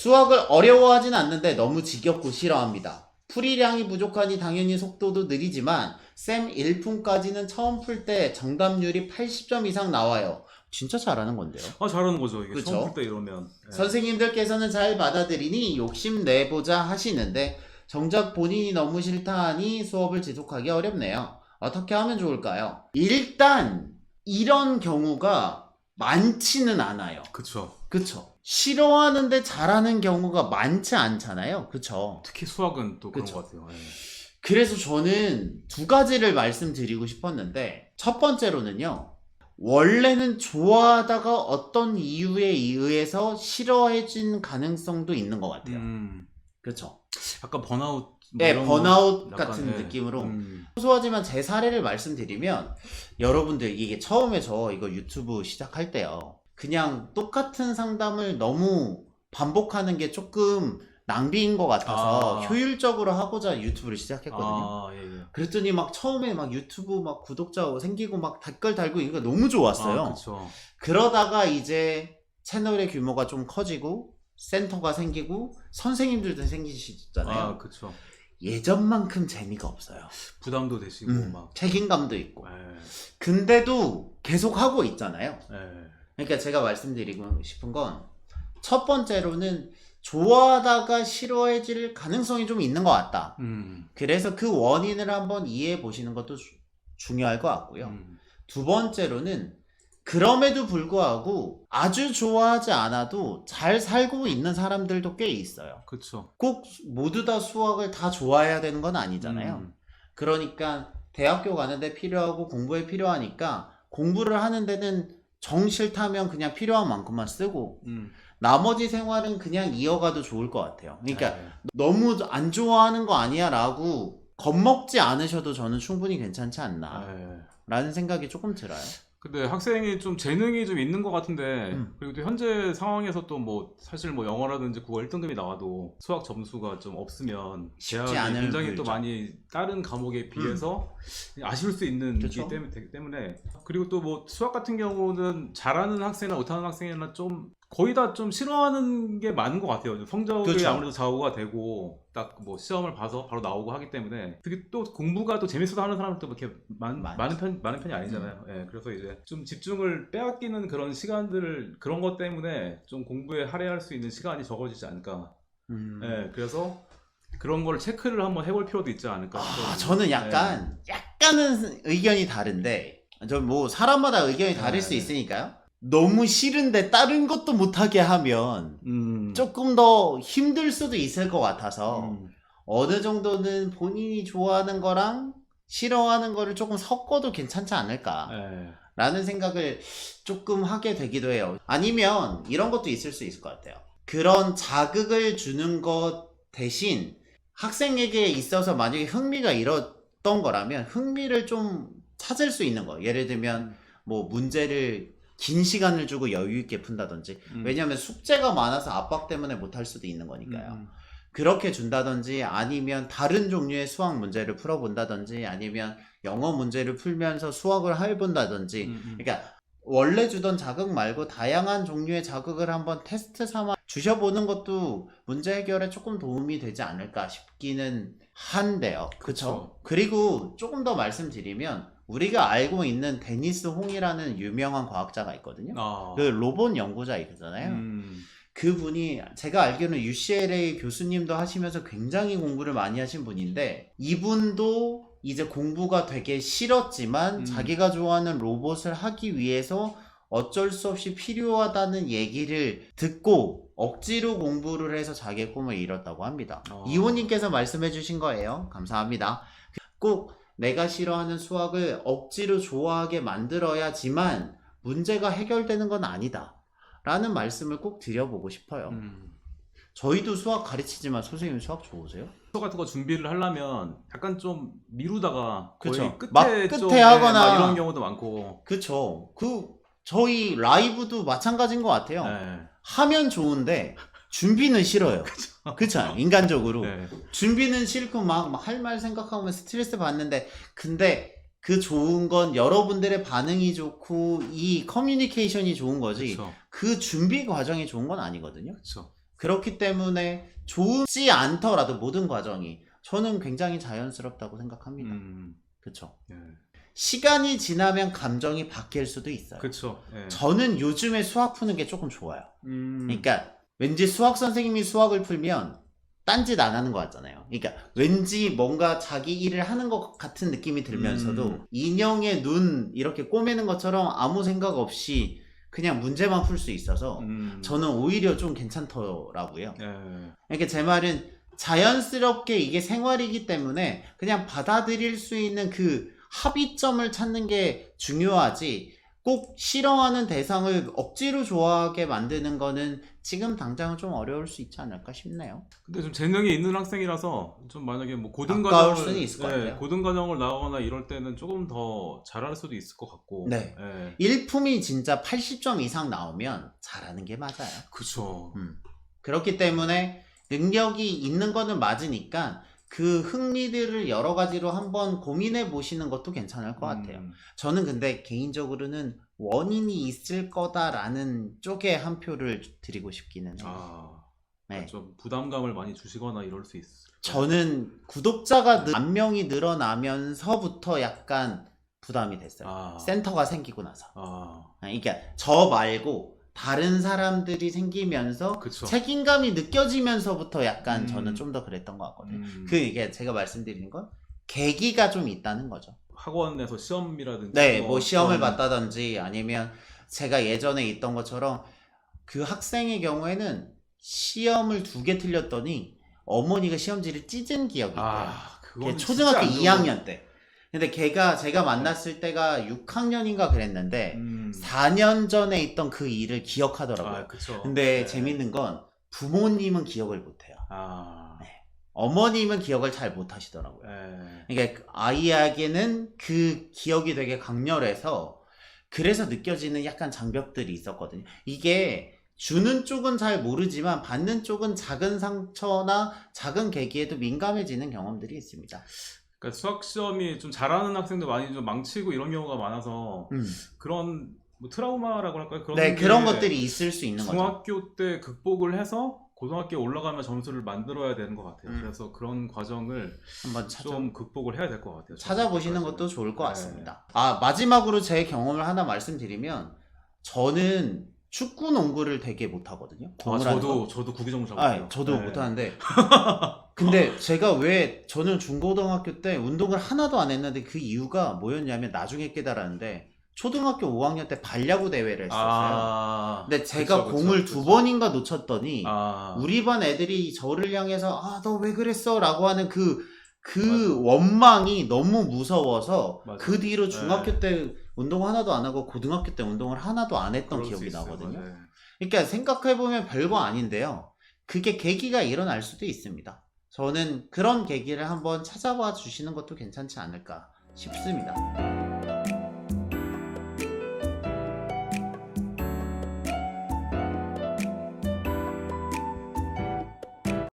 수학을 어려워하진 않는데 너무 지겹고 싫어합니다. 풀이량이 부족하니 당연히 속도도 느리지만 쌤 1품까지는 처음 풀 때 정답률이 80점 이상 나와요. 진짜 잘하는 건데요. 아 잘하는 거죠. 이게 그쵸? 처음 풀 때 이러면. 예. 선생님들께서는 잘 받아들이니 욕심 내보자 하시는데 정작 본인이 너무 싫다 하니 수업을 지속하기 어렵네요. 어떻게 하면 좋을까요? 일단 이런 경우가 많지는 않아요. 그쵸. 그쵸? 싫어하는데 잘하는 경우가 많지 않잖아요. 그쵸? 특히 수학은 또 그런 그쵸. 것 같아요. 예. 그래서 저는 두 가지를 말씀드리고 싶었는데 첫 번째로는요. 원래는 좋아하다가 어떤 이유에 의해서 싫어해진 가능성도 있는 것 같아요. 음, 그렇죠. 약간 번아웃. 뭐 네, 이런 번아웃 거 같은 예. 느낌으로 음, 소소하지만 제 사례를 말씀드리면 여러분들 이게 처음에 저 이거 유튜브 시작할 때요. 그냥 똑같은 상담을 너무 반복하는 게 조금 낭비인 것 같아서 아. 효율적으로 하고자 유튜브를 시작했거든요. 아, 예, 예. 그랬더니 막 처음에 막 유튜브 막 구독자 생기고 막 댓글 달고 이거 너무 좋았어요. 아, 그쵸. 그러다가 이제 채널의 규모가 좀 커지고 센터가 생기고 선생님들도 생기시잖아요. 아, 그쵸. 예전만큼 재미가 없어요. 부담도 되시고, 음, 막. 책임감도 있고. 예, 근데도 계속 하고 있잖아요. 예. 그러니까 제가 말씀드리고 싶은 건 첫 번째로는 좋아하다가 싫어해질 가능성이 좀 있는 것 같다. 음, 그래서 그 원인을 한번 이해해 보시는 것도 주- 중요할 것 같고요. 음, 두 번째로는 그럼에도 불구하고 아주 좋아하지 않아도 잘 살고 있는 사람들도 꽤 있어요. 그쵸. 꼭 모두 다 수학을 다 좋아해야 되는 건 아니잖아요. 음, 그러니까 대학교 가는데 필요하고 공부에 필요하니까 공부를 하는 데는 정 싫다면 그냥 필요한 만큼만 쓰고 음. 나머지 생활은 그냥 이어가도 좋을 것 같아요. 그러니까 예. 너무 안 좋아하는 거 아니야 라고 겁먹지 않으셔도 저는 충분히 괜찮지 않나 예. 라는 생각이 조금 들어요. 근데 학생이 좀 재능이 좀 있는 것 같은데 음. 그리고 또 현재 상황에서 또 뭐 사실 뭐 영어라든지 국어 1등급이 나와도 수학 점수가 좀 없으면 쉽지 않을 굉장히. 또 많이 다른 과목에 비해서 아쉬울 수 있는 그쵸. 기 때문에, 되기 때문에 그리고 또 뭐 수학 같은 경우는 잘하는 학생이나 못하는 학생이나 좀 거의 다 좀 싫어하는 게 많은 것 같아요. 성적이 그쵸. 아무래도 좌우가 되고 딱 뭐 시험을 봐서 바로 나오고 하기 때문에 특히 또 공부가 또 재밌어서 하는 사람들도 뭐 이렇게 많, 많죠. 많은 편 많은 편이 아니잖아요. 음. 예, 그래서 이제 좀 집중을 빼앗기는 그런 시간들을 그런 것 때문에 좀 공부에 할애할 수 있는 시간이 적어지지 않을까. 음. 예, 그래서 그런 걸 체크를 한번 해볼 필요도 있지 않을까. 아, 싶어요. 저는 약간 약간은 의견이 다른데 저 뭐 사람마다 의견이 다를 네. 수 있으니까요. 너무 싫은데 다른 것도 못하게 하면 예. 음, 조금 더 힘들 수도 있을 것 같아서 음, 어느 정도는 본인이 좋아하는 거랑 싫어하는 거를 조금 섞어도 괜찮지 않을까 예. 라는 생각을 조금 하게 되기도 해요. 아니면 이런 것도 있을 수 있을 것 같아요. 그런 자극을 주는 것 대신 학생에게 있어서 만약에 흥미가 잃었던 거라면 흥미를 좀 찾을 수 있는 거. 예를 들면 뭐 문제를 긴 시간을 주고 여유 있게 푼다든지. 음. 왜냐하면 숙제가 많아서 압박 때문에 못할 수도 있는 거니까요. 음, 그렇게 준다든지 아니면 다른 종류의 수학 문제를 풀어본다든지 아니면 영어 문제를 풀면서 수학을 해본다든지 음, 음. 그러니까 원래 주던 자극 말고 다양한 종류의 자극을 한번 테스트 삼아 주셔보는 것도 문제 해결에 조금 도움이 되지 않을까 싶기는 한데요. 그쵸? 그쵸. 그리고 조금 더 말씀드리면 우리가 알고 있는 데니스 홍이라는 유명한 과학자가 있거든요. 아, 그 로봇 연구자 있잖아요. 음, 그분이 제가 알기로는 UCLA 교수님도 하시면서 굉장히 공부를 많이 하신 분인데 이분도 이제 공부가 되게 싫었지만 음. 자기가 좋아하는 로봇을 하기 위해서 어쩔 수 없이 필요하다는 얘기를 듣고 억지로 공부를 해서 자기의 꿈을 이뤘다고 합니다. 어. 이호님께서 말씀해 주신 거예요. 감사합니다. 꼭 내가 싫어하는 수학을 억지로 좋아하게 만들어야지만 문제가 해결되는 건 아니다. 라는 말씀을 꼭 드려보고 싶어요. 음. 저희도 수학 가르치지만 선생님 수학 좋으세요? 수업 같은 거 준비를 하려면 약간 좀 미루다가 거의 그쵸. 끝에 막 좀, 끝에 예, 하거나. 막 이런 경우도 많고. 그쵸. 그, 저희 라이브도 마찬가지인 것 같아요. 예. 하면 좋은데, 준비는 싫어요. 그쵸. 인간적으로. 네. 준비는 싫고 막 할 말 생각하면 스트레스 받는데, 근데 그 좋은 건 여러분들의 반응이 좋고, 이 커뮤니케이션이 좋은 거지, 그렇죠. 그 준비 과정이 좋은 건 아니거든요. 그렇죠. 그렇기 때문에 좋지 않더라도 모든 과정이 저는 굉장히 자연스럽다고 생각합니다. 음, 그쵸. 예. 시간이 지나면 감정이 바뀔 수도 있어요. 그쵸. 예. 저는 요즘에 수학 푸는 게 조금 좋아요. 음, 그러니까 왠지 수학 선생님이 수학을 풀면 딴짓 안 하는 것 같잖아요. 그러니까 왠지 뭔가 자기 일을 하는 것 같은 느낌이 들면서도 음. 인형의 눈 이렇게 꼬매는 것처럼 아무 생각 없이 그냥 문제만 풀 수 있어서 음, 저는 오히려 좀 괜찮더라고요. 예. 그러니까 제 말은 자연스럽게 이게 생활이기 때문에 그냥 받아들일 수 있는 그 합의점을 찾는 게 중요하지 꼭 싫어하는 대상을 억지로 좋아하게 만드는 거는 지금 당장은 좀 어려울 수 있지 않을까 싶네요. 근데 좀 재능이 있는 학생이라서 좀 만약에 뭐 고등 과정을 수는 있을 것 예, 같아요. 고등 과정을 나오거나 이럴 때는 조금 더 잘할 수도 있을 것 같고. 네. 예. 일품이 진짜 80점 이상 나오면 잘하는 게 맞아요. 그쵸. 음. 그렇기 때문에 능력이 있는 거는 맞으니까 그 흥미들을 여러 가지로 한번 고민해 보시는 것도 괜찮을 것 같아요. 음, 저는 근데 개인적으로는 원인이 있을 거다라는 쪽에 한 표를 드리고 싶기는 해요. 아, 네. 좀 부담감을 많이 주시거나 이럴 수 있을. 저는 구독자가 늘- 만 명이 늘어나면서부터 약간 부담이 됐어요. 아, 센터가 생기고 나서. 아, 그러니까 저 말고 다른 사람들이 생기면서 그쵸. 책임감이 느껴지면서부터 약간 음. 저는 좀 더 그랬던 것 같거든요. 음, 그 이게 제가 말씀드리는 건 계기가 좀 있다는 거죠. 학원에서 시험이라든지. 네, 뭐 시험을 그런- 봤다든지 아니면 제가 예전에 있던 것처럼 그 학생의 경우에는 시험을 두 개 틀렸더니 어머니가 시험지를 찢은 기억이 있대요. 아, 걔 그건 초등학교 진짜 안 좋은 2학년 때. 근데 걔가 제가 만났을 때가 6학년인가 그랬는데 거- 음. 4년 전에 있던 그 일을 기억하더라고요. 아, 그쵸. 근데 네. 재밌는 건 부모님은 기억을 못해요. 아, 네. 어머님은 기억을 잘 못하시더라고요. 네. 그러니까 아이에게는 그 기억이 되게 강렬해서 그래서 느껴지는 약간 장벽들이 있었거든요. 이게 주는 쪽은 잘 모르지만 받는 쪽은 작은 상처나 작은 계기에도 민감해지는 경험들이 있습니다. 그러니까 수학 시험이 좀 잘하는 학생들 많이 좀 망치고 이런 경우가 많아서 음. 그런 뭐 트라우마라고 할까요? 그런 네, 게 그런 것들이 있을 수 있는 거죠. 중학교 때 극복을 해서 고등학교에 올라가면 점수를 만들어야 되는 것 같아요. 음. 그래서 그런 과정을 한번 찾아, 좀 극복을 해야 될 것 같아요. 찾아보시는. 것도 좋을 것 네. 같습니다. 아, 마지막으로 제 경험을 하나 말씀드리면 저는 축구 농구를 되게 못하거든요. 아, 공을 하는 거. 저도 저도 구기종을 잘 아, 못해요. 저도 네. 못하는데. 근데 제가 왜 저는 중고등학교 때 운동을 하나도 안 했는데 그 이유가 뭐였냐면 나중에 깨달았는데 초등학교 5학년 때 발야구 대회를 했었어요. 아, 근데 제가 그쵸, 그쵸, 공을 그쵸. 두 번인가 놓쳤더니 아, 우리 반 애들이 저를 향해서 아 너 왜 그랬어 라고 하는 그 그 맞아. 원망이 너무 무서워서 맞아. 그 뒤로 중학교 네. 때 운동 하나도 안 하고 고등학교 때 운동을 하나도 안 했던 기억이 있어요. 나거든요. 네. 그러니까 생각해보면 별거 아닌데요. 그게 계기가 일어날 수도 있습니다. 저는 그런 계기를 한번 찾아봐 주시는 것도 괜찮지 않을까 싶습니다.